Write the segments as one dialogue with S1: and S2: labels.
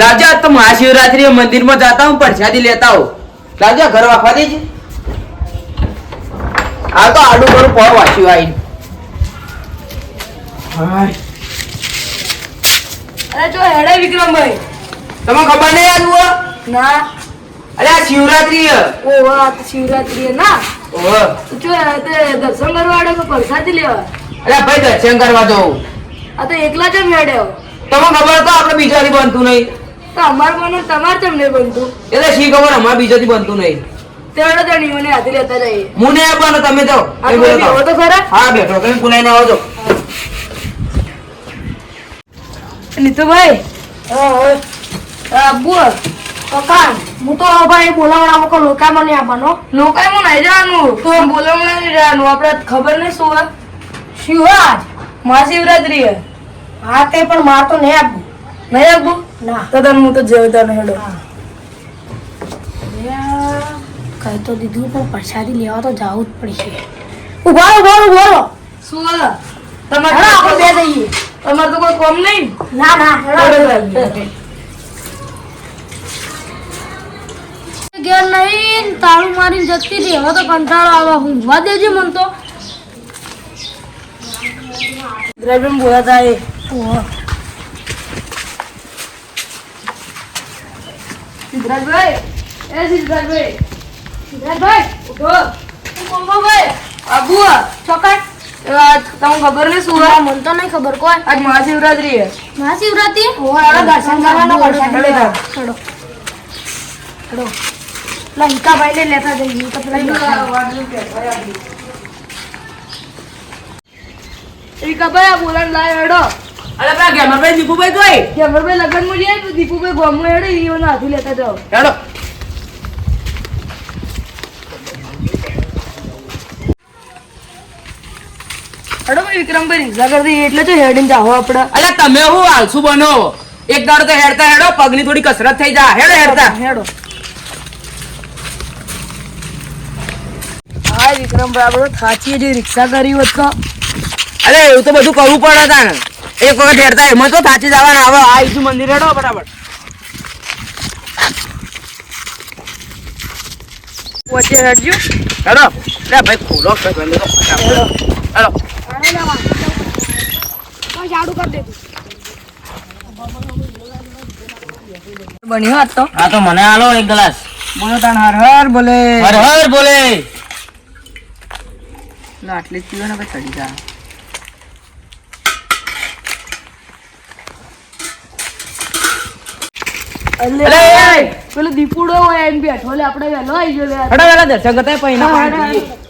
S1: આજ તો મહાશિવરાત્રી મંદિરમાં જતા હું પ્રસાદી લેતા હું રાજા ઘર વાખવા દેજે. આ તો આડું ઘરું પર વાંચ્યું હાય.
S2: અરે જો હેડે વિક્રમભાઈ.
S1: તમને ખબર નહીં આજ
S2: ના.
S1: અરે આ શિવરાત્રી
S2: ઓ વાહ શિવરાત્રી ના.
S1: ઓહો.
S2: જો તે દર્શન કરવા આડે તો પ્રસાદી લેવા
S1: અરે ભાઈ દર્શન કરવા જવું
S2: આ તો એકલા જ મેળ્યો
S1: તમને ખબર તો આપણે બીજાથી બનતું નહીં.
S2: તો અમાર મને તમારે કેમ નહીં બનતું?
S1: એટલે શી ખબર? અમારે બીજાથી બનતું નહીં.
S2: તેડો તેડી મને હાથે લેતા જઈએ
S1: હું આપવાનો તમે
S2: તો
S1: બોલો તો.
S2: તો ખરા.
S1: હા બેઠો. તમે પુનાઈને આવો છો
S2: નીતુભાઈ આબુ
S3: કાકા હું તો ભાઈ બોલાવણા મોકો લોકા નહીં આપવાનો?
S2: લોકાય નહીં જવાનું. તો બોલાવણા નહીં જવાનું. આપણે ખબર નહીં શું
S3: શિવરાજ
S2: મહાશિવરાત્રી હે
S3: હા તે પણ માર તો નહીં આપવું.
S2: નહીં આપવું?
S3: ના.
S2: તો તને હું તો જેવતા હેડો.
S3: કહી તો દીધું પણ પ્રસાદી લેવા તો જવું જ પડશે. ઊભા ઊભા ઊભા.
S2: શું તમારે
S3: હેડો આપણે બે જઈએ.
S2: તમારે તો કોઈ કોમ નહીં?
S3: ના ના. ઘેર નહીં તાળું મારીને જતી રહી. હવે તો કંટાળો આવે ઊંઘવા દેજે મન તો.
S2: દ્રવ્યમ બોલાતા એ સિદ્ધરાજભાઈ એ સિદ્ધરાજભાઈ
S3: સિદ્ધાર્થભાઈ
S2: ઉઠો.
S3: મંગોભાઈ
S2: આબુ
S3: ચોકાટ
S2: તમને ખબર ને શું હે
S3: મને તો નહીં ખબર કોઈ.
S2: આજ મહાશિવરાત્રી હે
S3: મહાશિવરાત્રી? હેડો દર્શન કરવાનો હેડો હેડો પેલા હિકાભાઈ ને લેતા જઈએ. તો પેલા
S2: રીકાભાઈ આ બોલાણ લાય હેડો.
S1: અરે પેલા ગેમરભાઈ દીપુભાઈ જોઈ?
S2: ગેમરભાઈ લગનમાં તો દીપુભાઈ ગોમો હેડે ઈવોને હાથી લેતા જાવ
S1: હેડો.
S2: હેડો ભાઈ વિક્રમભાઈ રિક્ષા કરતી એટલે તો હેડીને જાઓ આપણે.
S1: અરે તમે હું આલસુ બનો? એક દાડો તો હેડતા હેડો પગની થોડી કસરત થઈ જા. હેડો હેડતા.
S2: હેડો. હા વિક્રમભાઈ આપણે થાચીએ જે રિક્ષા કરી હોત. તો
S1: અરે એવું તો બધું કરવું પડે તા ને એક વખત હેડતા એમાં તો સાચી જવાના. આવે આ મંદિર હેડો બરાબર
S2: વચ્ચે હેડજો.
S1: હેડો. લે ભાઈ ખોલો. હેડો.
S2: બન્યો આજ તો?
S1: હા તો મને આલો એક ગ્લાસ.
S2: બોલો તાણ હર હર બોલે.
S1: હર હર બોલે.
S2: આટલી જ પીવો ને પછી ચડી જા. પેલો દીપુડો હોય એમ બેઠો એટલે આપણે વહેલો આવી ગયો
S1: દર્શન કરતા પૈના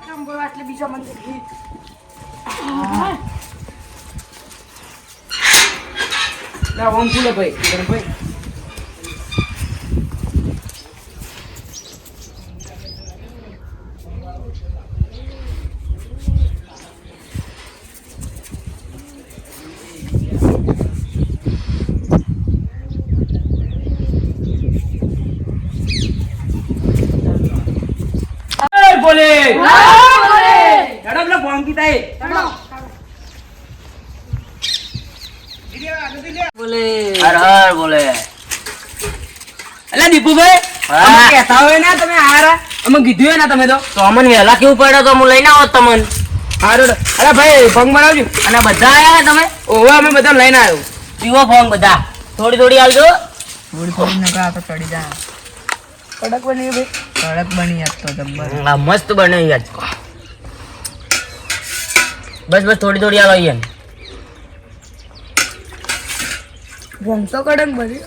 S2: હા, ગયો એટલે બીજા
S1: મંદિરથી ઓમ ફૂલે ભાઈ ભાઈ અરે બોલે હેડો પેલા
S2: બોલે.
S1: હર હર બોલે. અલા દીપુભાઈ
S4: હા.
S1: કહેતા હોય ને તમે હારા. અમે કીધું ને તમે તો.
S4: તો અમને વહેલા કેવું પડ્યો તો હું લઈને આવો તમને.
S1: હારું અરે ભાઈ ભંગ બનાવજો.
S4: અને બધા આયા તમે?
S1: ઓવે અમે બધા લઈને આવ્યો.
S4: પીવો ભંગ બધા. થોડી થોડી આવજો
S2: થોડી થોડી નકા તો ચડી જા કડક બની ભાઈ. કડક બની આજ તો જબ્બર.
S4: મસ્ત બને બસ બસ થોડી થોડી આવો અહીંયા
S2: ભંગ તો કડક બની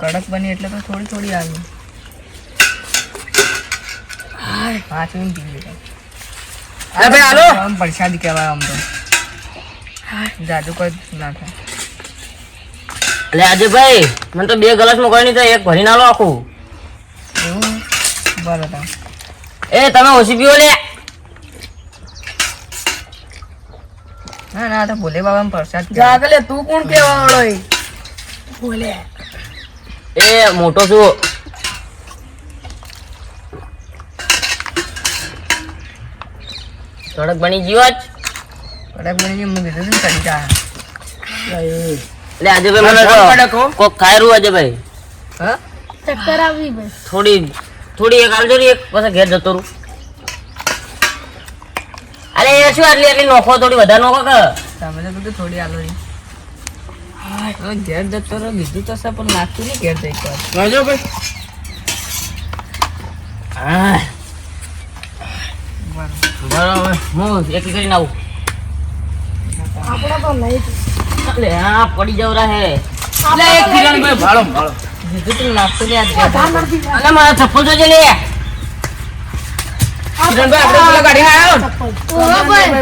S2: કડક બની એટલે તો થોડી થોડી આવી પાંચ મિનિટ પી ગયું
S1: અરે ભાઈ હાલો.
S2: આમ પ્રસાદી કહેવાય આમ તો. જાદુ કોઈ ના થાય.
S4: એટલે આજે ભાઈ મને તો બે ગ્લાસમાં કોઈ નહીં તો એક ભરીને આલો આખું.
S2: બરાબર.
S4: એ તમે ઓછી પીવો લે.
S2: ના ના તો ભોલે બાબા પ્રસાદ.
S1: જાગલે તું કોણ કેવા વાળો એ?
S4: એ મોટો છું. થોડોક બની ગયો જ
S2: કડક બની ગયો મેં કીધું ને કડી
S4: એટલે આજે ભાઈ મને કોક ખાયરું આજે ભાઈ.
S2: હા?
S3: ચક્કર આવી ભાઈ
S4: થોડી થોડી એક આલજો ને એક પછી ઘેર જતો રહું. અરે એ શું આટલી આટલી નોખો થોડી વધારે નોખો કે?
S2: તમે તો કીધું થોડી આલો રી. ઘેર જતો રહ્યો બીજું તો સર પણ નાખતું નહીં ઘેર જઈ.
S1: વાંચો ભાઈ.
S4: હા. બરાબર. હું એક કરીને આવું.
S3: આપણે તો
S4: લઈ હા પડી જાવ રહે.
S1: એટલે એક કિરણ ભાઈ ભાળો ભાળો
S2: બીજું તો નાખતું નહીં
S4: અલે મારા થપ્પલ તો લે.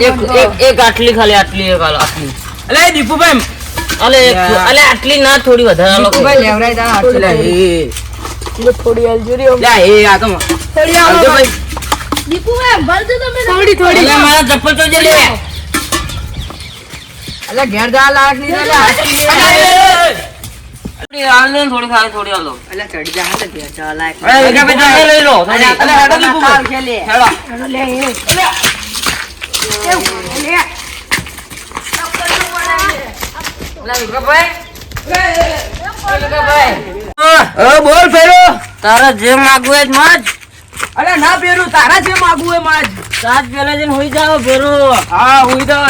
S4: એક એક એક આટલી ખાલી આટલી એક આટલી.
S1: એટલે દીપુભાઈ
S4: અલે એક અલે આટલી ના થોડી વધારે
S2: દીપુભાઈ લેવરાઈ જા.
S1: એ.
S3: થોડી અલજુરી
S1: લે એ આ તો
S3: થોડી
S1: આવજો ભાઈ.
S3: દીપુ ભાઈ ભરજો તમે. થોડી
S4: અલે મારા ચપ્પલ તો લે.
S2: અલે ઘેર જા લાખ નહીં લે. હાચું લે.
S4: થોડી
S2: ચડી જા
S1: લઈ લો. હેડો હેડો
S3: હેડો લે. એ.
S1: બોલ ફેરો.
S4: તારા જે માગવું એ જ માજ.
S1: અરે ના પેરું તારા જે માગવું એ માજ.
S4: સાત પેલા જઈને હોઈ જાવ ભેરો.
S1: હા હોય જાવ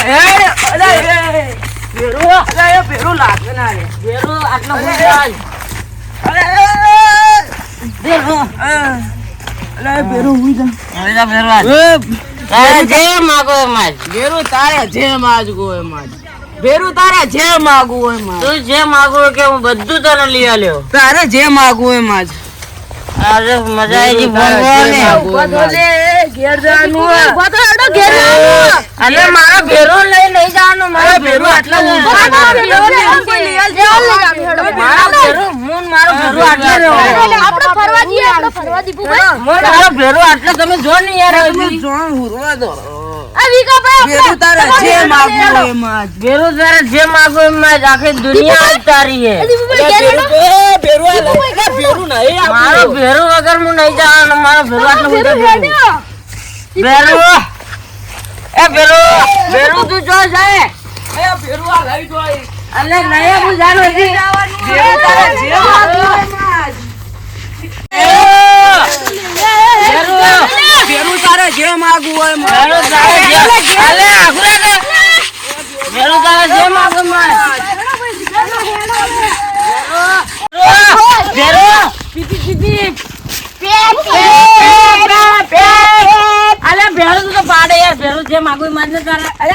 S1: અરે એ પેરું અરે એ પેરું લાગે ના રે.
S4: ભેરો આટલો
S1: અરે હું જા
S4: હોઈ જા ભેરો આજ. તારા જે માગો એ માજ
S1: ભેરું તારે જે માગવું હોય માજ બેરું તારે જે માગવું હોય માજ
S4: તું જે માગો કે હું બધું તને લઈ આલ્યો.
S1: તારે જે માગવું હોય માજ
S4: અરે મજા આવી ગઈ ભણવાની.
S1: ઊભા ઘેર જવાનું હોય.
S3: ઊભા તો ઘેર જવાનું.
S4: અને મારા ભેરો લઈ લઈ જવાનું મારા ભેરો આટલા. મારા ભેરો હું મારો ભેરો આટલા રહ્યો
S3: આપણે ફરવા જઈએ આપણે ફરવા દીપુભાઈ
S4: હું ને ભેરો આટલા તમે જો ને યાર
S1: તમે જોણ હુરવા દો.
S3: આ વિકાભાઈ
S1: બેરું તારે જે.
S4: ભેરો માગો એમાં જ આખી દુનિયા ઉતારી તારી હે. મારો ભેરો. વગર હું નહીં જવાનો મારો ભેરો આટલો બધો ભેરો એ ભેરો. ભેરો તું જો જાય.
S1: એ, બેરું આ લઈ જોઈ.
S4: અલે નહીં હું જાણો છી
S1: બેરું તારે જે માગવું તારે જે માગવું હોય.
S4: ભેરો તારે જે અલે આખું રે ભેરો તારે જે માગો માજ ભેરો પીપી પીપી અલે ભેરો તું પાડે યાર જે માગો એ માજ તારે અલે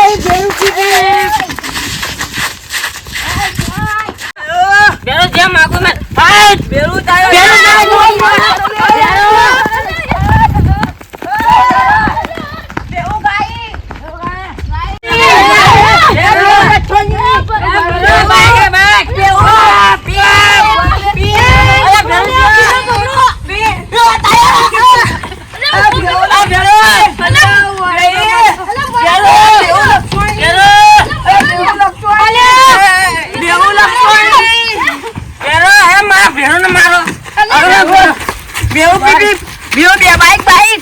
S4: ભેરો જે માગો એ માજ હાય
S1: બેરું તારે
S4: ભેરો તારે ભેરો હે મારા ભેરો ને મારો
S1: બેવું પીપી બેવું બે બાઈક બાઈક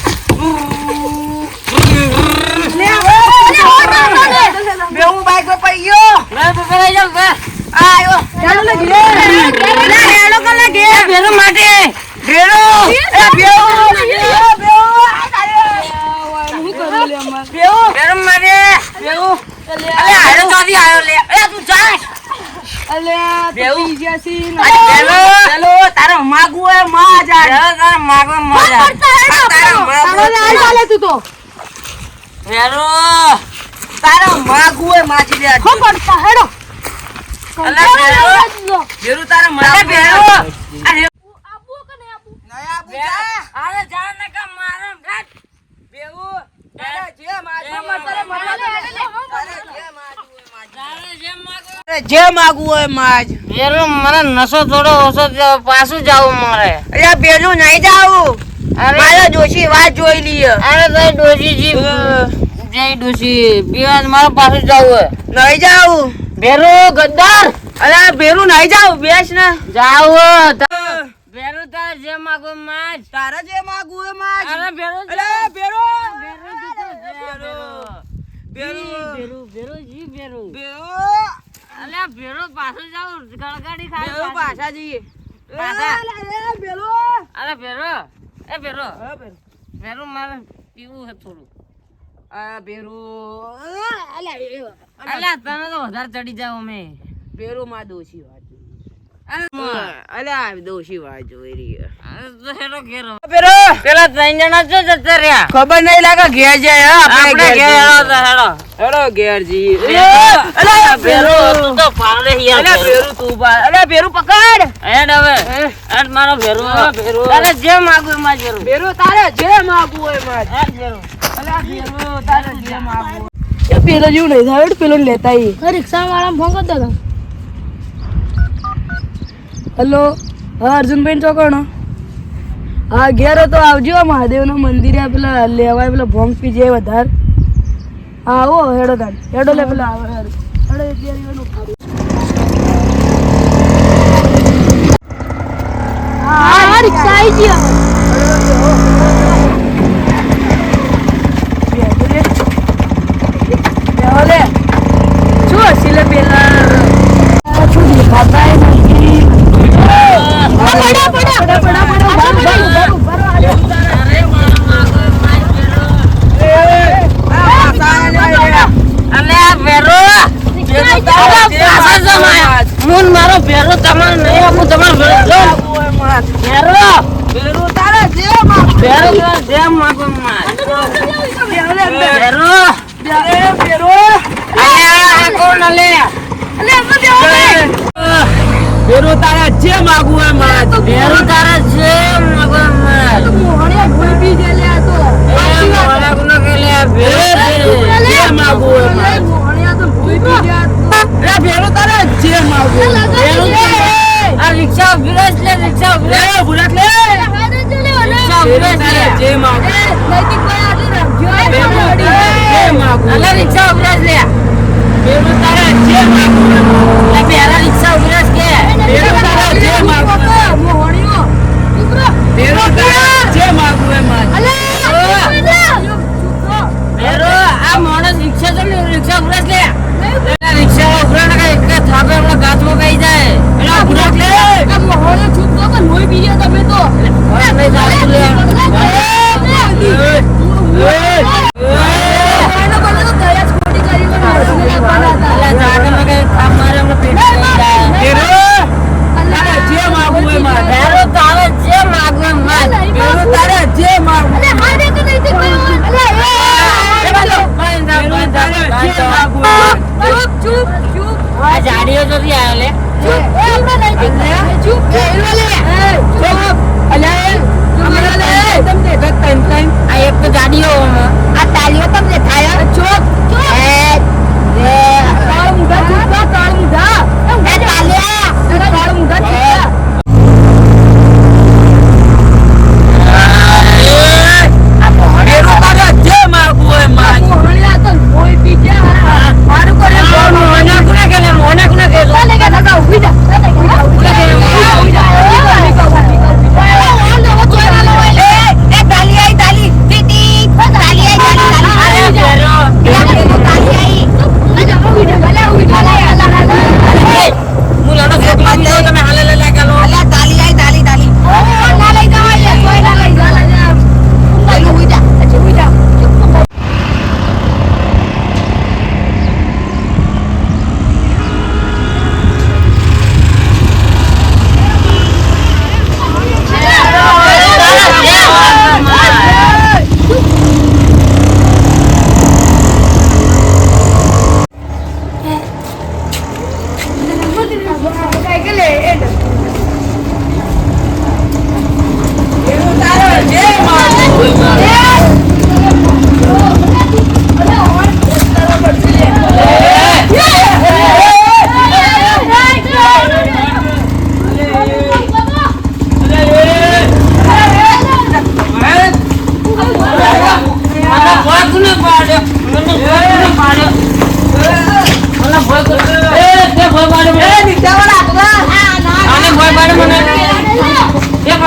S1: તારા માગુ એ માજી
S2: દે ખબર હેડો.
S4: અલા બેરો બેરો તારા
S2: માગુ બેરો
S1: નયા બુજા
S4: અરે જા ને કે મારે. ઘાટ
S1: બેવું જે માગવું હોય માજ.
S4: ભેરો મને નસો થોડો ઓછો પાછું જવું મારે.
S1: એટલે પેલું નહીં જવું મારે જોશી વાત જોઈ લઈએ.
S4: અરે તઈ ડોશીજી જય ડોશી. પીવા મારે પાછું જવું
S1: નહીં જવું
S4: ભેરું ગદ્દાર.
S1: અરે ભેરું નહીં જવું બેસ ને.
S4: જાવું તારે જે માગો માજ
S1: તારે જે માગું એ માજ
S4: અરે ભેરો
S1: અરે ભેરો.
S4: ભેરો ભેરો.
S1: ભેરો.
S4: ભેરો. જી ભેરો.
S1: ભેરો.
S4: અલ્યા ભેરો પાછો જાવ ગળગાડી ખાય
S1: ભેરો
S4: પાછા.
S1: જઈએ.
S4: પાછા.
S1: અરે ભેરો.
S4: અરે ભેરો. એ ભેરો.
S1: હા, ભેરો.
S4: ભેરો મારે પીવું છે થોડું.
S1: આ ભેરો.
S4: અલ્યા તને તો વધારે ચડી જાવ અમે.
S1: ભેરો માં દોશી વાત. ખબર નહીં લાગે ઘેર જાય
S4: જે માગું એમાં જ ભેરો
S1: તારે જે માગું માગવું પેલો જેવું નહીં પેલો લેતા આવીએ
S2: રિક્ષા વાળા ફોન કરતો
S1: હેલો, હા, અર્જુનભાઈ ચોકણો હા, ઘેર તો આવજો, મહાદેવના મંદિરે પેલા લેવાય પેલા ભોંગ પી જાય વધારે. હા, આવો, હેડો તાર. હેડો લે પેલા હેડો.
S2: હા રિક્ષા આવી ગઈ હવે.
S1: બેહો લે. શું હસી લે પેલા શું દેખાતાય નથી.
S2: પડ્યા, પડ્યા.
S1: પડ્યા, પડ્યા, પડ્યા. ઊભા રહો, ઊભા રહો, ઊભા રહો, ઊભા રહો.
S4: અરે મારો માગો એમાં જ ભેરો
S1: એ, એ, આ પાસા લે, લે.
S4: અલ્યા ભેરો
S1: ભેરું તારે જે
S4: પાછા
S1: માગવું હોય
S4: જમાય
S1: માજ.
S4: હું ને મારો ભેરો તમારે નહીં આપું તમારે ભેરો જો
S1: માગવું હોય માજ.
S4: ભેરો
S1: ભેરું તારે જે માગવું
S4: ભેરો તારે જેમ માગો માં
S1: હોય. લે, લે,
S4: ભેરો
S1: લે, ભેરો.
S4: અલ્યા આ કોણ લે
S1: ભેરું તારા જે માગું હોય માજ.
S4: ભેરો તારા જેમ માગો માં
S2: મોહણીયા ભૂઈ પી ગયેલી આ તો.
S4: એ ગુનો કે લે ભેરો
S1: જે માગું હોય માજ.
S2: મોહણીયા તો ભૂઈ પી ગયા.
S1: લે, ભેરું તારે જે માગવું હોય.
S4: આ રિક્ષા ઊભી રહે છે, લે રિક્ષા ઊભી રહે
S1: લે, ભૂલક લે.
S4: રિક્ષા ઊભી રહે છે.
S1: જે માગવું હોય.
S2: નૈતિકભાઈ આટલી રાખજો.
S1: માગવું
S4: અલે. રિક્ષા છે, લે
S1: ભેરું તારે જે માગવું